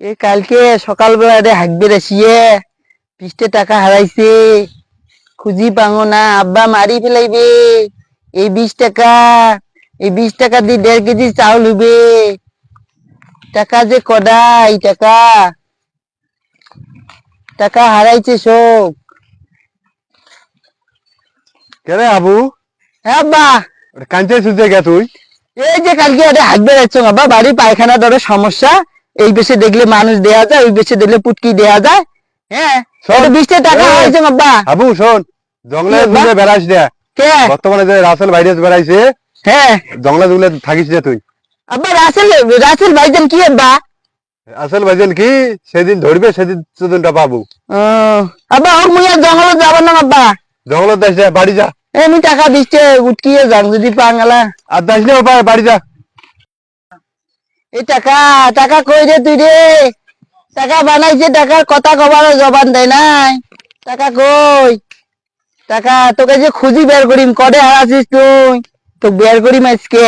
এ কালকে সকালবেলা রে হাঁকবে রেসিয়ে বিশটা টাকা হারাইছে খুঁজি পাঙো না আব্বা মারি ফেলাইবে এই বিশ টাকা এই বিশ টাকা দিয়ে দেড় কেজি চাউল হইবে টাকা যে কদাই টাকা। টাকা হারাইছে সব কেরে আবু? হ্যাঁ আব্বা। কাঞ্চে সুজে গে তুই? এই যে কালকে হাঁকবে যাচ্ছ বাবা বাড়ি পায়খানা ধরো সমস্যা। এই বেশে দেখলে মানুষ দেয়া যায় ওই বেশে দেখলে পুটকি দেয়া যায়। হ্যাঁ বিশটা টাকা হয়েছে বাবা। আবু শোন জঙ্গলে কি, জুলে বাহ? বেড়াইস দে। কে? বর্তমানে যে রাসেল ভাইরাস বেড়াইছে হ্যাঁ। জঙ্গলে জুলে থাকিস দে তুই। আব্বা রাসেল রাসেল ভাইজান কি আব্বা? আসল ভাইজান কি সেদিন ধরবে সেদিন সেদিনটা পাবো। আব্বা ওর মুইয়া জঙ্গল যাবার না আব্বা। জঙ্গলে যা বাড়ি যা। এমনি টাকা দিচ্ছে উটকিয়ে যান যদি পাঙ্গালা আর যাইস না বাড়ি যা। এই টাকা টাকা কই রে তুই রে? টাকা বানাইছে টাকার কথা কবার জবান দেয় নাই। টাকা কই? টাকা তোকে যে খুঁজি বের করিম কডে হারাছিস তুই? তো বের করিম আজকে।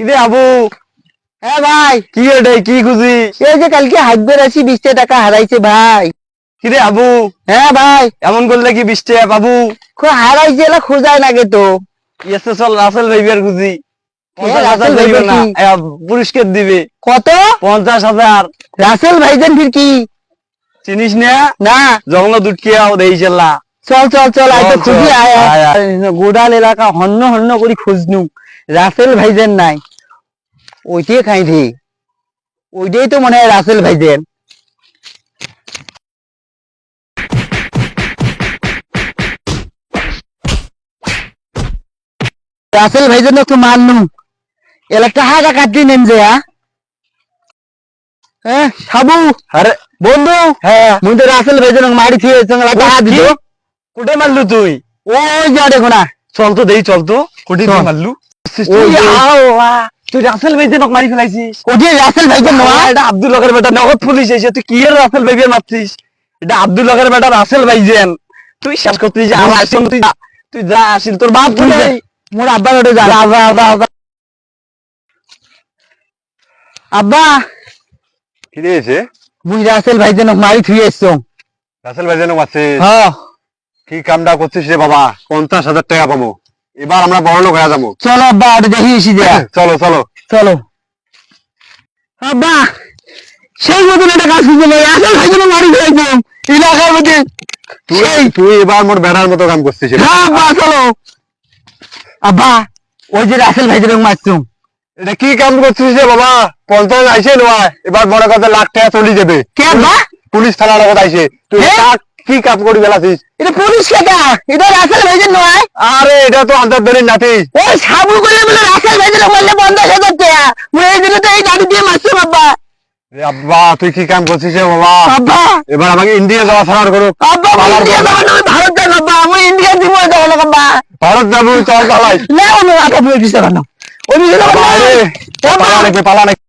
কিরে আবু? হ্যাঁ ভাই। কি এটাই কি খুঁজি? এই যে কালকে হাঁকবে রাশি বিশটা টাকা হারাইছে ভাই। কিরে আবু? হ্যাঁ ভাই। এমন করলে কি বিশ টাকা পাবু খুব হারাইছে এলা খোঁজায় নাগে তো। চল রাসেল ভাইবিয়ার খুঁজি। পুরস্কার দিবে। কত? পঞ্চাশ হাজার। রাসেল ভাইজান ফির কি? চিনিস না? না। জঙ্গল দুটকিয়াও দেই চল চল চল আয় খুঁজি আয়। গোডাল এলাকা হন্য হন্য করি খুঁজনু। রাসেল ভাইজান নাই। ওইটাই খাই রে ওইটাই তো মনে হয় রাসেল ভাইজান রাসেল ভাইজান একটু মাননু এলা টাহা কাটি নেন যে হ্যাঁ? সাবু। আরে বন্ধু হ্যাঁ। মুই তো রাসেল ভাইজান মারি থিয়ে টাকা দিত কুটে। মারলু তুই? ওই যা দেখো না চল তো দেই চল তো। কুটে। মারলু। তুই রাসেল ভাইজে নক মারি ফেলাইছিস। ওই রাসেল ভাইজান নয় এটা আব্দুল হকের বেটা নগদ পুলিশ এসে তুই কি এর রাসেল ভাইজে মারছিস? এটা আব্দুল হকের বেটা রাসেল ভাইজেন। তুই শেষ করছিস যে আমার তুই তুই যা আসিল। তোর বাপ তুই মোর আব্বা ওটা যা। আব্বা। কি দিয়েছে মুই রাসেল ভাইজান মারি থুয়ে এসছো রাসেল ভাইজে নক মারছিস হ্যাঁ কি কামটা করছিস রে বাবা? পঞ্চাশ হাজার টাকা পাবো। এবার আমরা বড় লোক হয়ে যাব। চলো আব্বা ওটা দেখি এসি যা চলো চলো। চলো। আব্বা সেই মতন একটা কাজ করতে পারি রাসেল ভাইজান মারি ফেলাইছো এলাকার মধ্যে। তুই তুই এবার মোর বেড়ার মতো কাম করছিস হ্যাঁ আব্বা চলো। আব্বা ওই যে রাসেল ভাইজান মারছো এটা কি কাম করছিস রে বাবা? পঞ্চাশ আইসে নয় এবার মনে কথা লাখ টাকা চলে যাবে। কে আব্বা পুলিশ থানার লগত আইসে তুই হ্যাঁ? কি কাম করি বেলাছিস? এটা পুলিশ কেটা? এটা রাসেল ভাইজান নয়? আরে এটা তো আন্তর্জাতিক নাতি। ওই সাবু করলে বলে রাসেল ভাইজান বললে হাজার টাকা মুই এই দিনে তো এই গাড়ি দিয়ে মারছো আব্বা রে আব্বা তুই কি কাম করছিস রে বাবা? আব্বা এবার আমাকে ইন্ডিয়া যাওয়া ছাড়ার করো। আব্বা ইন্ডিয়া যাব না। আমি ভারত যাব আব্বা আমি ইন্ডিয়া দিব যাব না আব্বা ভারত যাব চল চালাই না আমি আব্বা আমি দিতে না পালা নাকি পালা নাকি।